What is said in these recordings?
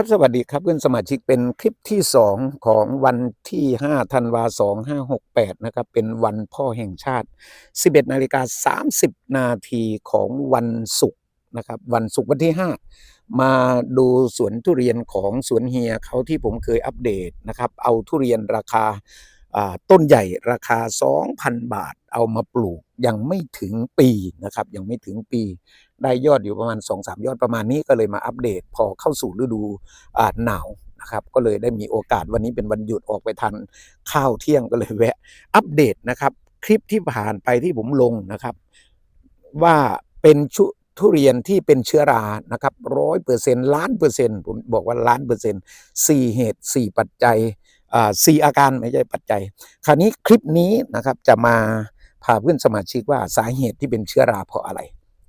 ครับสวัสดีครับเพื่อนสมาชิกเป็นคลิปที่ 2 ของวันที่5ธันวา2568นะครับเป็นวันพ่อแห่งชาติ 11นาฬิกา30 นาทีของวันศุกร์นะครับวันศุกร์วันที่ 5 มาดูสวนทุเรียนของสวนเฮียเขาที่ผมเคยอัปเดตนะครับเอาทุเรียนราคา ต้นใหญ่ราคา 2,000 บาท เอามาปลูกยังไม่ถึงปีนะครับ ยังไม่ถึงปี ได้ยอดอยู่ประมาณ 2-3 ยอดประมาณนี้ก็เลยมาอัปเดต พอเข้าสู่ฤดูหนาวนะครับก็เลยได้มีโอกาสวันนี้เป็นวันหยุดออกไปทันข้าวเที่ยงก็เลยแวะ อัปเดตนะครับ คลิปที่ผ่านไปที่ผมลงนะครับ ว่าเป็นชุทุเรียนที่เป็นเชื้อรานะครับร้อยเปอร์เซ็นต์ล้านเปอร์เซ็นต์ผมบอกว่าล้านเปอร์เซ็นต์สี่เหตุสี่ปัจจัย สี่อาการไม่ใช่ปัจจัย คราวนี้คลิปนี้นะครับจะมาพาเพื่อนสมาชิกว่าสาเหตุที่เป็นเชื้อราเพราะอะไร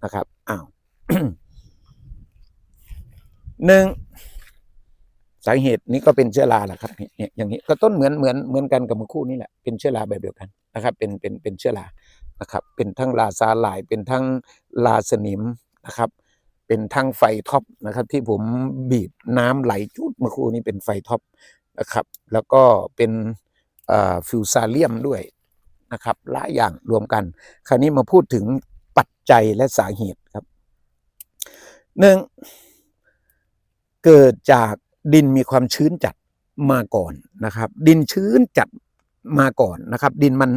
นะครับอ้าวหนึ่งสาเหตุนี้ก็เป็นเชื้อราแหละครับเนี่ยอย่างนี้ก็ต้นเหมือนเหมือนเหมือนกันกับเมื่อคู่นี่แหละเป็นเชื้อราแบบเดียวกันนะครับ เป็นเป็นเป็นเชื้อรานะครับ เป็นทั้งลาซาลาย เป็นทั้งลาสนิมนะครับ เป็นทั้งไฟท็อปนะครับ ที่ผมบีบน้ำไหลจุดเมื่อคู่นี้เป็นไฟท็อป นะครับ แล้วก็เป็นฟิวซาเลียมด้วยนะครับหลายอย่างรวมกัน คราวนี้มาพูดถึงปัจจัยและสาเหตุครับหนึ่งเกิดจากดินมีความชื้นจัดมาก่อนนะครับ ดินชื้นจัดมาก่อนนะครับ ดินมัน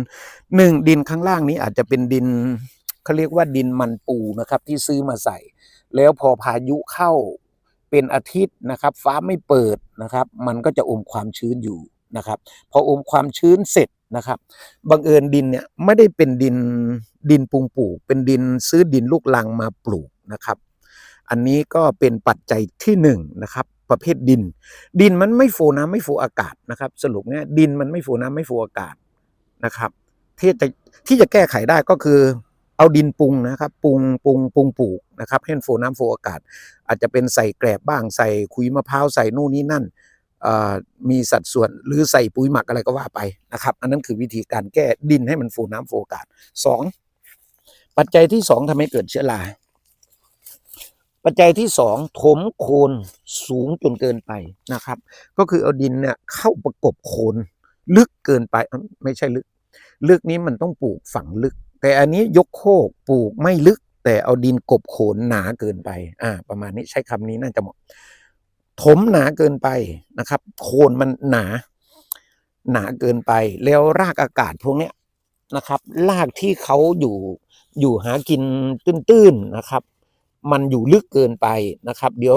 หนึ่งดินข้างล่างนี้อาจจะเป็นดินเขาเรียกว่าดินมันปูนะครับ ที่ซื้อมาใส่ แล้วพอพายุเข้า เป็นอาทิตย์นะครับ ฟ้าไม่เปิดนะครับ มันก็จะอมความชื้นอยู่นะครับ พออมความชื้นเสร็จนะครับบังเอิญดินเนี่ยไม่ได้เป็นดินดินปรุงปลูก เป็นดินซื้อดินลูกลังมาปลูกนะครับ อันนี้ก็เป็นปัจจัยที่หนึ่งนะครับประเภทดิน ดินมันไม่โฟน้ำไม่โฟอากาศนะครับ สรุปเนี่ยดินมันไม่โฟน้ำไม่โฟอากาศนะครับที่จะที่จะแก้ไขได้ก็คือ เอาดินปรุงนะครับปรุงปรุงปรุงปลูกนะครับให้นโฟน้ำโฟอากาศ อาจจะเป็นใส่แกลบบ้างใส่ขุยมะพร้าวใส่นู่นนี่นั่นมีสัดส่วนหรือใส่ปุ๋ยหมักอะไรก็ว่าไปนะครับ อันนั้นคือวิธีการแก้ดินให้มันฟูน้ำฟูอากาศสองปัจจัยที่สองทำให้เกิดเชื้อราปัจจัยที่สองถมโคนสูงจนเกินไปนะครับ ก็คือเอาดินเนี่ยเข้าประกบโคน ลึกเกินไปไม่ใช่ลึก ลึกนี้มันต้องปลูกฝังลึก แต่อันนี้ยกโคกปลูกไม่ลึก แต่เอาดินกบโคนหนาเกินไป อ่า ประมาณนี้ใช้คำนี้น่าจะเหมาะถมหนาเกินไปนะครับ โคนมันหนา หนาเกินไป แล้วรากอากาศพวกเนี้ยนะครับ รากที่เขาอยู่อยู่หากินตื้นๆนะครับ มันอยู่ลึกเกินไปนะครับ เดี๋ยว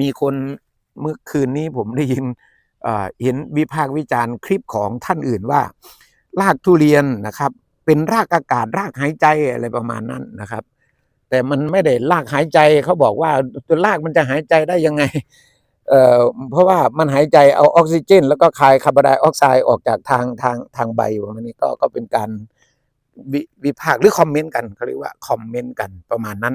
มีคนเมื่อคืนนี้ผมได้ยินเอ่อเห็นวิพากษ์วิจารณ์คลิปของท่านอื่นว่า รากทุเรียนนะครับ เป็นรากอากาศรากหายใจอะไรประมาณนั้นนะครับ แต่มันไม่ได้รากหายใจเขาบอกว่าตัวรากมันจะหายใจได้ยังไงเอ่อเพราะว่ามันหายใจเอาออกซิเจน แล้วก็คายคาร์บอนไดออกไซด์ออกจากทางทางทางใบประมาณนี้ก็ก็เป็นการวิวิพากษ์หรือคอมเมนต์กันเขาเรียกว่าคอมเมนต์กันประมาณนั้น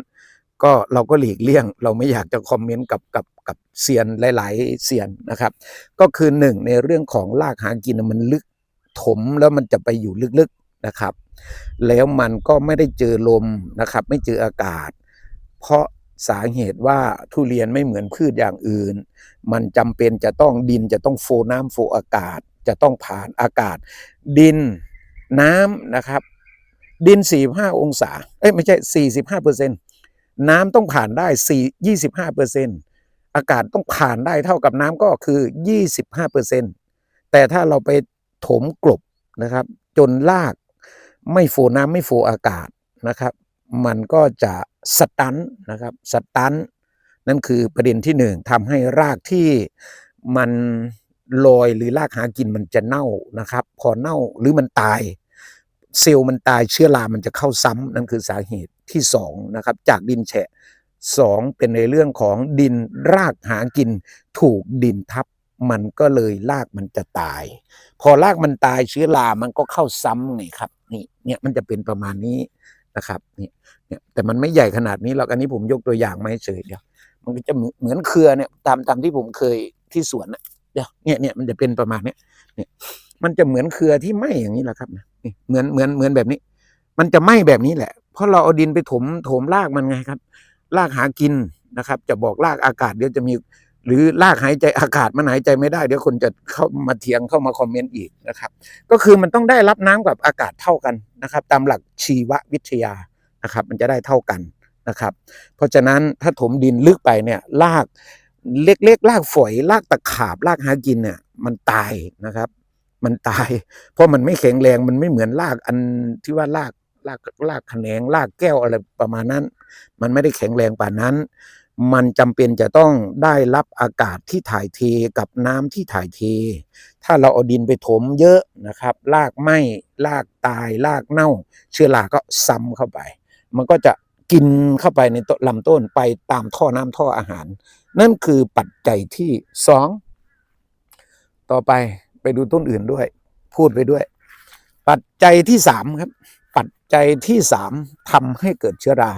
ก็เราก็หลีกเลี่ยง เราไม่อยากจะคอมเมนต์กับกับกับเซียนหลาย ๆเซียนนะครับ ก็คือหนึ่งในเรื่องของรากหากินมันลึกถมแล้วมันจะไปอยู่ลึกๆนะครับ แล้วมันก็ไม่ได้เจอลมนะครับ ไม่เจออากาศ เพราะสาเหตุว่าทุเรียนไม่เหมือนพืชอย่างอื่น มันจำเป็นจะต้องดินจะต้องโฟน้ำโฟอากาศจะต้องผ่านอากาศ ดินน้ำนะครับ ดิน 45 องศาเอ้ยไม่ใช่ 45เปอร์เซ็นต์น้ำต้องผ่านได้ 4 25เปอร์เซ็นต์อากาศต้องผ่านได้เท่ากับน้ำก็คือ 25เปอร์เซ็นต์แต่ถ้าเราไปถมกลบนะครับ จนราก ไม่โฟน้ำไม่โฟอากาศนะครับ มันก็จะสตันนะครับสตันนั่นคือประเด็นที่หนึ่งทำให้รากที่มันลอยหรือรากหากินมันจะเน่านะครับ พอเน่าหรือมันตาย เซลล์มันตายเชื้อรามันจะเข้าซ้ำนั่นคือสาเหตุที่สองนะครับจากดินแฉะสองเป็นในเรื่องของดินรากหากินถูกดินทับ มันก็เลยรากมันจะตาย พอรากมันตายเชื้อรามันก็เข้าซ้ำไงครับ นี่เนี่ยมันจะเป็นประมาณนี้นะครับนี่เนี่ยแต่มันไม่ใหญ่ขนาดนี้หรอกอันนี้ผมยกตัวอย่างมาให้เฉยเดียวมันก็จะเหมือนเหมือนเครือเนี่ยตามตามที่ผมเคยที่สวนนะเดี๋ยวเนี่ยเนี่ยมันจะเป็นประมาณเนี้ยเนี่ยมันจะเหมือนเครือที่ไหมอย่างนี้แหละครับนะนี่เหมือนเหมือนเหมือนแบบนี้ มันจะไหมแบบนี้แหละ เพราะเราเอาดินไปถมถมรากมันไงครับรากหากินนะครับ จะบอกรากอากาศเดี๋ยวจะมี หรือรากหายใจอากาศมันหายใจไม่ได้เดี๋ยวคนจะเข้ามาเถียงเข้ามาคอมเมนต์อีกนะครับ ก็คือมันต้องได้รับน้ำกับอากาศเท่ากันนะครับ ตามหลักชีววิทยานะครับ มันจะได้เท่ากันนะครับ เพราะฉะนั้นถ้าถมดินลึกไปเนี่ยรากเล็กๆรากฝอยรากตะขาบรากหากินเนี่ยมันตายนะครับ มันตาย เพราะมันไม่แข็งแรงมันไม่เหมือนรากอันที่ว่ารากรากรากแขนงรากแก้วอะไรประมาณนั้น มันไม่ได้แข็งแรงป่านนั้น มันจำเป็นจะต้องได้รับอากาศที่ถ่ายเทกับน้ำที่ถ่ายเท ถ้าเราเอาดินไปถมเยอะนะครับรากไหม้รากตายรากเน่า เชื้อราก็ซ้ำเข้าไป มันก็จะกินเข้าไปในต้นลำต้นไปตามท่อน้ำท่ออาหาร นั่นคือปัจจัยที่สองต่อไปไปดูต้นอื่นด้วย พูดไปด้วย ปัจจัยที่สามครับ ปัจจัยที่สามทำให้เกิดเชื้อรา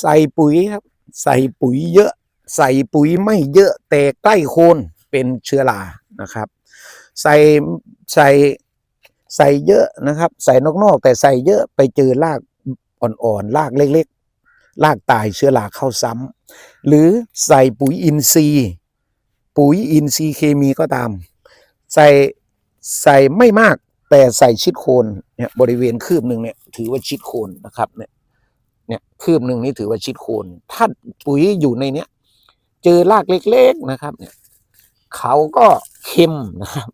ใส่ปุ๋ยครับ ใส่ปุ๋ยเยอะ ใส่ปุ๋ยไม่เยอะแต่ใกล้โคนเป็นเชื้อรานะครับ ใส่ใส่ใส่เยอะนะครับ ใส่นอกๆแต่ใส่เยอะไปเจอรากอ่อนๆรากเล็กๆรากตายเชื้อราเข้าซ้ำหรือใส่ปุ๋ยอินทรีย์ ปุ๋ยอินทรีย์เคมีก็ตาม ใส่ใส่ไม่มากแต่ใส่ชิดโคนเนี่ยบริเวณคืบหนึ่งเนี่ยถือว่าชิดโคนนะครับเนี่ย เนี่ยคืบหนึ่งนี่ถือว่าชิดโคนถ้าปุ๋ยอยู่ในเนี้ยเจอรากเล็กๆนะครับ เนี่ยเขาก็เค็มนะครับ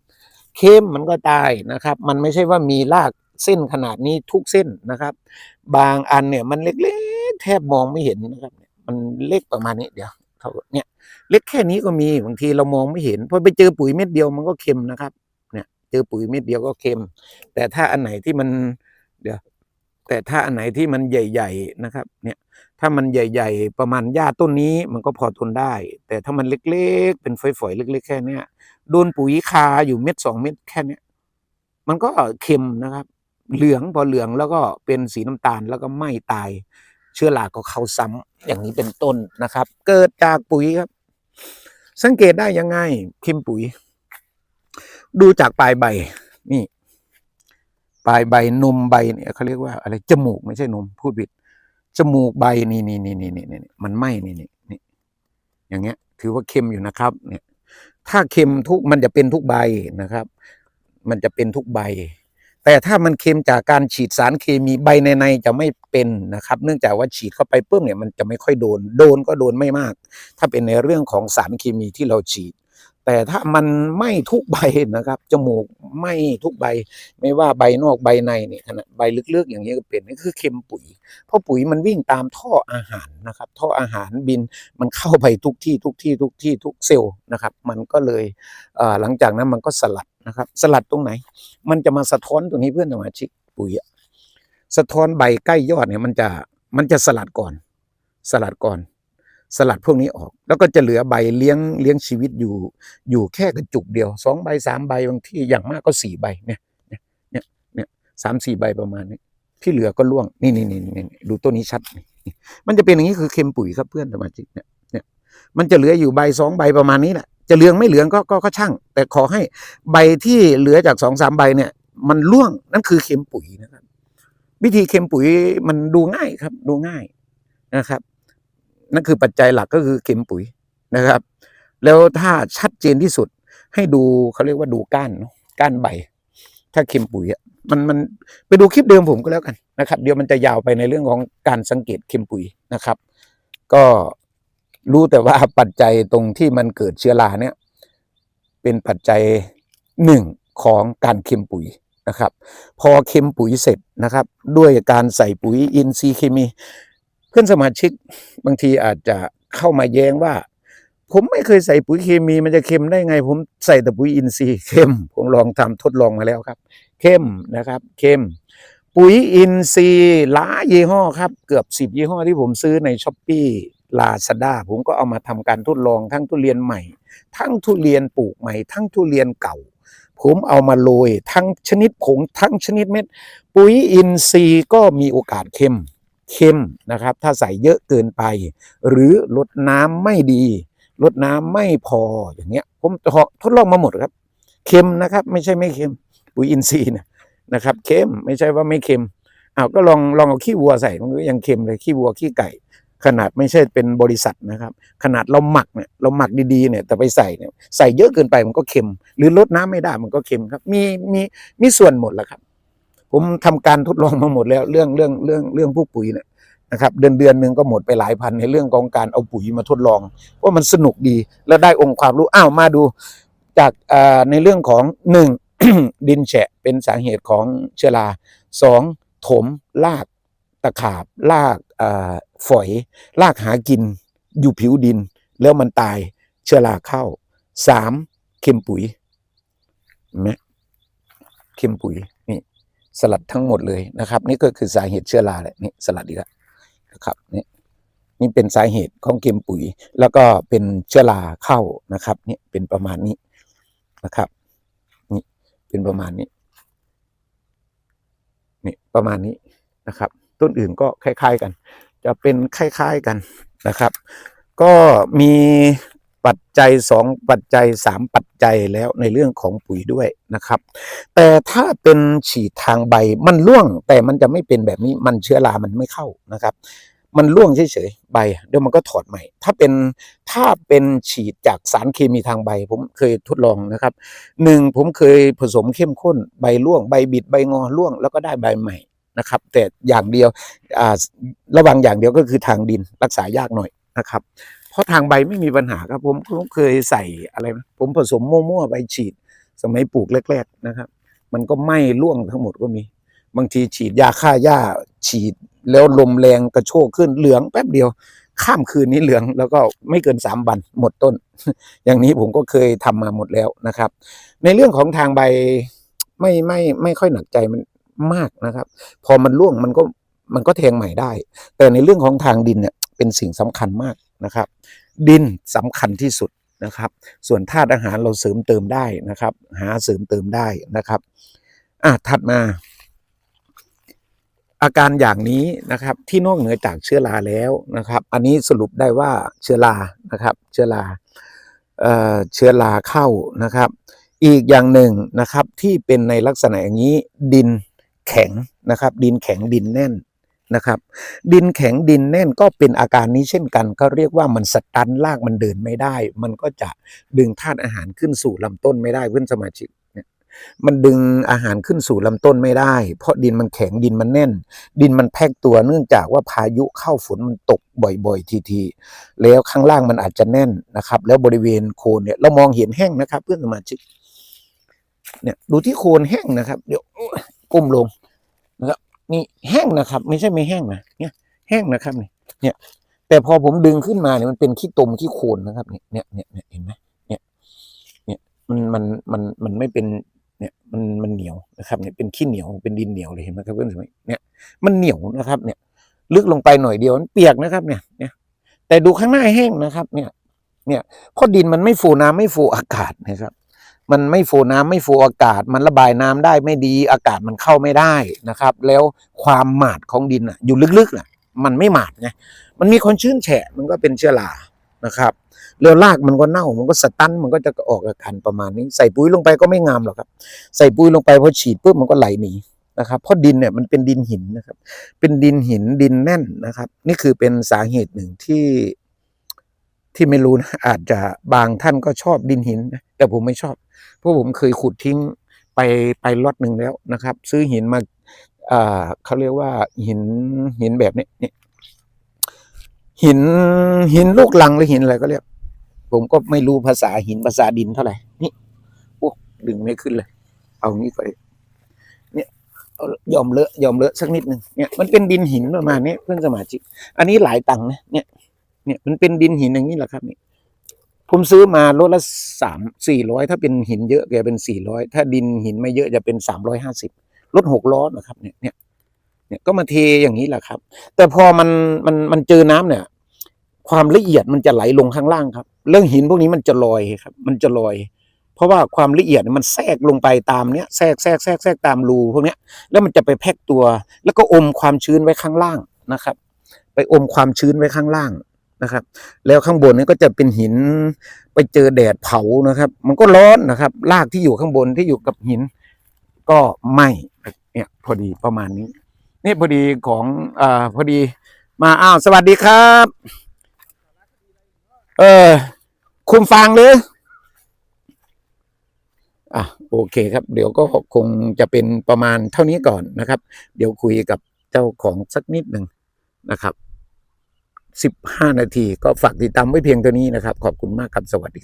เค็มมันก็ตายนะครับ มันไม่ใช่ว่ามีรากเส้นขนาดนี้ทุกเส้นนะครับ บางอันเนี่ยมันเล็กๆ แทบมองไม่เห็นนะครับ มันเล็กประมาณนี้เดี๋ยวเท่าเนี่ยเล็กแค่นี้ก็มีบางทีเรามองไม่เห็นพอไปเจอปุ๋ยเม็ดเดียวมันก็เค็มนะครับ เนี่ย เจอปุ๋ยเม็ดเดียวก็เค็ม แต่ถ้าอันไหนที่มันเดี๋ยว แต่ถ้าอันไหนที่มันใหญ่ ๆนะครับ เนี่ยถ้ามันใหญ่ ๆ ประมาณหญ้าต้นนี้มันก็พอทนได้ แต่ถ้ามันเล็กๆ เป็นฝอยๆเล็ก ๆ แค่เนี้ยโดนปุ๋ยคาอยู่เม็ดสองเม็ดแค่เนี้ยมันก็เค็มนะครับ เหลืองพอเหลืองแล้วก็เป็นสีน้ำตาลแล้วก็ไหม้ตาย เชื้อราก็เข้าซ้ำอย่างนี้เป็นต้นนะครับ เกิดจากปุ๋ยครับ สังเกตได้ยังไงคิมปุ๋ย ดูจากปลายใบนี่ ปลายใบนมใบเนี่ยเขาเรียกว่าอะไรจมูกไม่ใช่นมพูดผิดจมูกใบนี่นี่นี่นี่นี่นี่มันไหมนี่นี่นี่อย่างเงี้ย ถือว่าเค็มอยู่นะครับ เนี่ย ถ้าเค็มทุกมันจะเป็นทุกใบนะครับ มันจะเป็นทุกใบ แต่ถ้ามันเค็มจากการฉีดสารเคมีใบในในจะไม่เป็นนะครับ เนื่องจากว่าฉีดเข้าไปปุ๊บเนี่ยมันจะไม่ค่อยโดน โดนก็โดนไม่มาก ถ้าเป็นในเรื่องของสารเคมีที่เราฉีด แต่ถ้ามันไม่ทุกใบนะครับ จมูกไม่ทุกใบ ไม่ว่าใบนอกใบในเนี่ยขนาดใบลึกๆอย่างนี้ก็เป็นนี่คือเค็มปุ๋ย เพราะปุ๋ยมันวิ่งตามท่ออาหารนะครับ ท่ออาหารบินมันเข้าไปทุกที่ทุกที่ทุกที่ทุกเซลล์นะครับ มันก็เลยหลังจากนั้นมันก็สลัดนะครับ สลัดตรงไหน มันจะมาสะท้อนตรงนี้เพื่อนสมาชิกปุ๋ยอะสะท้อนใบใกล้ยอดเนี่ยมันจะมันจะสลัดก่อน สลัดก่อน สลัดพวกนี้ออก แล้วก็จะเหลือใบเลี้ยงเลี้ยงชีวิตอยู่ อยู่แค่กระจุกเดียวสองใบสามใบบางที่อย่างมากก็สี่ใบเนี่ยเนี่ยเนี่ยสามสี่ใบประมาณนี้ที่เหลือก็ร่วงนี่นี่นี่นี่ดูต้นนี้ชัด มันจะเป็นอย่างนี้คือเค็มปุ๋ยครับเพื่อนสมาชิกเนี่ยเนี่ยมันจะเหลืออยู่ใบสองใบประมาณนี้แหละจะเหลืองไม่เหลืองก็ก็ก็ช่าง แต่ขอให้ใบที่เหลือจากสองสามใบเนี่ย มันร่วงนั่นคือเค็มปุ๋ยนะครับ วิธีเค็มปุ๋ยมันดูง่ายครับ ดูง่ายนะครับ นั่นคือปัจจัยหลักก็คือเค็มปุ๋ยนะครับ แล้วถ้าชัดเจนที่สุดให้ดูเขาเรียกว่าดูก้านก้านใบ ถ้าเค็มปุ๋ยอะมันมันไปดูคลิปเดิมผมก็แล้วกันนะครับ เดี๋ยวมันจะยาวไปในเรื่องของการสังเกตเค็มปุ๋ยนะครับ ก็รู้แต่ว่าปัจจัยตรงที่มันเกิดเชื้อราเนี่ย เป็นปัจจัยหนึ่งของการเค็มปุ๋ยนะครับ พอเค็มปุ๋ยเสร็จนะครับ ด้วยการใส่ปุ๋ยอินทรีย์เคมี พื่อนสมาชิกบางทีอาจจะเข้ามาแย้งว่า ผมไม่เคยใส่ปุ๋ยเคมีมันจะเค็มได้ไง ผมใส่แต่ปุ๋ยอินทรีย์เข้มผมลองทำทดลองมาแล้วครับเข้มนะครับเข้ม ปุ๋ยอินทรีย์หลายยี่ห้อครับ เกือบสิบยี่ห้อที่ผมซื้อในช้อปปี้ลาซาด้าผมก็เอามาทำการทดลองทั้งทุเรียนใหม่ ทั้งทุเรียนปลูกใหม่ ทั้งทุเรียนเก่า ผมเอามาโรยทั้งชนิดผงทั้งชนิดเม็ด ปุ๋ยอินทรีย์ก็มีโอกาสเค็ม เค็มนะครับ ถ้าใส่เยอะเกินไป หรือลดน้ำไม่ดี ลดน้ำไม่พออย่างเงี้ย ผมทดลองมาหมดครับ เค็มนะครับ ไม่ใช่ไม่เค็มปุ๋ยอินทรีย์นะนะครับเค็มไม่ใช่ว่าไม่เค็มอ้าวก็ลองลองเอาขี้วัวใส่มันก็ยังเค็มเลยขี้วัวขี้ไก่ ขนาดไม่ใช่เป็นบริษัทนะครับ ขนาดเราหมักเนี่ยเราหมักดีๆเนี่ยแต่ไปใส่เนี่ยใส่เยอะเกินไปมันก็เค็ม หรือลดน้ำไม่ได้มันก็เค็มครับ มีมีมีส่วนหมดแหละครับ ผมทำการทดลองมาหมดแล้วเรื่องเรื่องเรื่องเรื่องพวกปุ๋ยเนี่ยนะครับเดือนเดือนหนึ่งก็หมดไปหลายพันในเรื่องของการเอาปุ๋ยมาทดลองว่ามันสนุกดีแล้วได้องค์ความรู้อ้าวมาดูจากในเรื่องของหนึ่งดินแฉะเป็นสาเหตุของเชื้อราสองถมลากตะขาบลากฝอยลากหากิน อยู่ผิวดิน แล้วมันตายเชื้อราเข้าสามเค็มปุ๋ยเห็นไหมเค็มปุ๋ย สลัดทั้งหมดเลยนะครับ นี่ก็คือสาเหตุเชื้อราแหละนี่สลัดดีกแล้วนะครับนี่นี่เป็นสาเหตุของเค็มปุ๋ย แล้วก็เป็นเชื้อราเข้านะครับนี่เป็นประมาณนี้นะครับนี่เป็นประมาณนี้นี่ประมาณนี้นะครับ ต้นอื่นก็คล้าย ๆกัน จะเป็นคล้าย ๆกันนะครับ ก็มี ปัจจัยสองปัจจัยสามปัจจัยแล้วในเรื่องของปุ๋ยด้วยนะครับ แต่ถ้าเป็นฉีดทางใบมันร่วงแต่มันจะไม่เป็นแบบนี้มันเชื้อรามันไม่เข้านะครับ มันร่วงเฉยๆใบเดี๋ยวมันก็ถอดใหม่ ถ้าเป็นถ้าเป็นฉีดจากสารเคมีทางใบ ผมเคยทดลองนะครับหนึ่งผมเคยผสมเข้มข้นใบร่วงใบบิดใบงอร่วง แล้วก็ได้ใบใหม่นะครับ แต่อย่างเดียวระวังอย่างเดียวก็คือทางดินรักษายากหน่อยนะครับ ราะทางใบไม่มีปัญหาครับ ผมผมเคยใส่อะไรนะผมผสมมั่วๆใบฉีด สมัยปลูกแรก ๆนะครับ มันก็ไหม้ร่วงทั้งหมดก็มี บางทีฉีดยาฆ่าหญ้าฉีดแล้วลมแรงกระโชกขึ้นเหลืองแป๊บเดียว ข้ามคืนนี้เหลืองแล้วก็ไม่เกินสามวันหมดต้น อย่างนี้ผมก็เคยทำมาหมดแล้วนะครับ ในเรื่องของทางใบไม่ไม่ไม่ค่อยหนักใจมันมากนะครับ พอมันร่วงมันก็มันก็แทงใหม่ได้ แต่ในเรื่องของทางดินเนี่ยเป็นสิ่งสำคัญมาก นะครับ ดินสำคัญที่สุดนะครับ ส่วนธาตุอาหารเราเสริมเติมได้นะครับ หาเสริมเติมได้นะครับอะถัดมา อาการอย่างนี้นะครับ ที่นอกเหนือจากเชื้อราแล้วนะครับ อันนี้สรุปได้ว่าเชื้อรานะครับ เชื้อราเอ่อเชื้อราเข้านะครับ อีกอย่างหนึ่งนะครับที่เป็นในลักษณะอย่างนี้ดินแข็งนะครับ ดินแข็งดินแน่น นะครับ ดินแข็งดินแน่นก็เป็นอาการนี้เช่นกันก็เรียกว่ามันสตันลากมันเดินไม่ได้ มันก็จะดึงธาตุอาหารขึ้นสู่ลำต้นไม่ได้เพื่อนสมาชิกเนี่ยมันดึงอาหารขึ้นสู่ลำต้นไม่ได้ เพราะดินมันแข็งดินมันแน่น ดินมันแพกตัวเนื่องจากว่าพายุเข้าฝนมันตกบ่อยๆ ทีๆ แล้วข้างล่างมันอาจจะแน่นนะครับ แล้วบริเวณโคนเนี่ยเรามองเห็นแห้งนะครับ เพื่อนสมาชิกเนี่ยดูที่โคนแห้งนะครับ เดี๋ยวก้มลงนะครับ นี่แห้งนะครับ ไม่ใช่ไม่แห้งนะเนี่ยแห้งนะครับนี่เนี่ย แต่พอผมดึงขึ้นมาเนี่ยมันเป็นขี้ตมขี้โคลนนะครับเนี่ยเนี่ยเนี่ยเห็นไหมเนี่ยเนี่ยมันมันมันมันไม่เป็นเนี่ยมันมันเหนียวนะครับเนี่ยเป็นขี้เหนียวเป็นดินเหนียวเลยเห็นไหมครับเพื่อนสมัยเนี่ยมันเหนียวนะครับเนี่ย ลึกลงไปหน่อยเดียวมันเปียกนะครับเนี่ยเนี่ยแต่ดูข้างหน้าแห้งนะครับ เนี่ย เนี่ยเพราะดินมันไม่ฟูน้ำไม่ฟูอากาศนะครับ มันไม่ฟูน้ำไม่ฟูอากาศ มันระบายน้ำได้ไม่ดีอากาศมันเข้าไม่ได้นะครับ แล้วความหมาดของดินอะอยู่ลึกๆน่ะมันไม่หมาดไงมันมีคนชื้นแฉะมันก็เป็นเชื้อรานะครับแล้วรากมันก็เน่ามันก็สตันมันก็จะออกอาการประมาณนี้ ใส่ปุ๋ยลงไปก็ไม่งามหรอกครับ ใส่ปุ๋ยลงไปพอฉีดปุ๊บมันก็ไหลหนีนะครับเพราะดินเนี่ยมันเป็นดินหินนะครับ เป็นดินหินดินแน่นนะครับ นี่คือเป็นสาเหตุหนึ่งที่ ที่ไม่รู้นะอาจจะบางท่านก็ชอบดินหินนะแต่ผมไม่ชอบ เพราะผมเคยขุดทิ้งไปไปล็อตหนึ่งแล้วนะครับ ซื้อหินมาอ่าเขาเรียกว่าหินหินแบบนี้นี่หินหินลูกลังหรือหินอะไรก็เรียก ผมก็ไม่รู้ภาษาหินภาษาดินเท่าไหร่นี่โอ้ดึงไม่ขึ้นเลย เอางี้ก็ได้เนี่ยเอายอมเลอะยอมเลอะสักนิดหนึ่งเนี่ยมันเป็นดินหินประมาณนี้เพื่อนสมาชิก อันนี้หลายตังค์นะเนี่ย เนี่ยมันเป็นดินหินอย่างนี้แหละครับนี่ผมซื้อมารถละสามสี่ร้อยถ้าเป็นหินเยอะแกเป็นสี่ร้อยถ้าดินหินไม่เยอะจะเป็นสามร้อยห้าสิบรถหกล้อนะครับเนี่ยเนี่ยเนี่ยก็มาเทอย่างนี้แหละครับ แต่พอมันมันมันเจอน้ำเนี่ย ความละเอียดมันจะไหลลงข้างล่างครับ เรื่องหินพวกนี้มันจะลอยครับ มันจะลอย เพราะว่าความละเอียดมันแทรกลงไปตามเนี้ยแทรกแทรกแทรกแทรกตามรูพวกเนี้ยแล้วมันจะไปแพกตัว แล้วก็อมความชื้นไว้ข้างล่างนะครับ ไปอมความชื้นไว้ข้างล่าง นะครับ แล้วข้างบนนี้ก็จะเป็นหินไปเจอแดดเผานะครับ มันก็ร้อนนะครับรากที่อยู่ข้างบนที่อยู่กับหิน ก็ไหม้เนี่ยพอดีประมาณนี้ นี่พอดีของอ่าพอดีมาอ้าวสวัสดีครับ เออคุมฟังหรืออะโอเคครับ เดี๋ยวก็คงจะเป็นประมาณเท่านี้ก่อนนะครับ เดี๋ยวคุยกับเจ้าของสักนิดหนึ่งนะครับ สิบห้านาที ก็ฝากติดตามไว้เพียงเท่านี้นะครับ ขอบคุณมากครับสวัสดี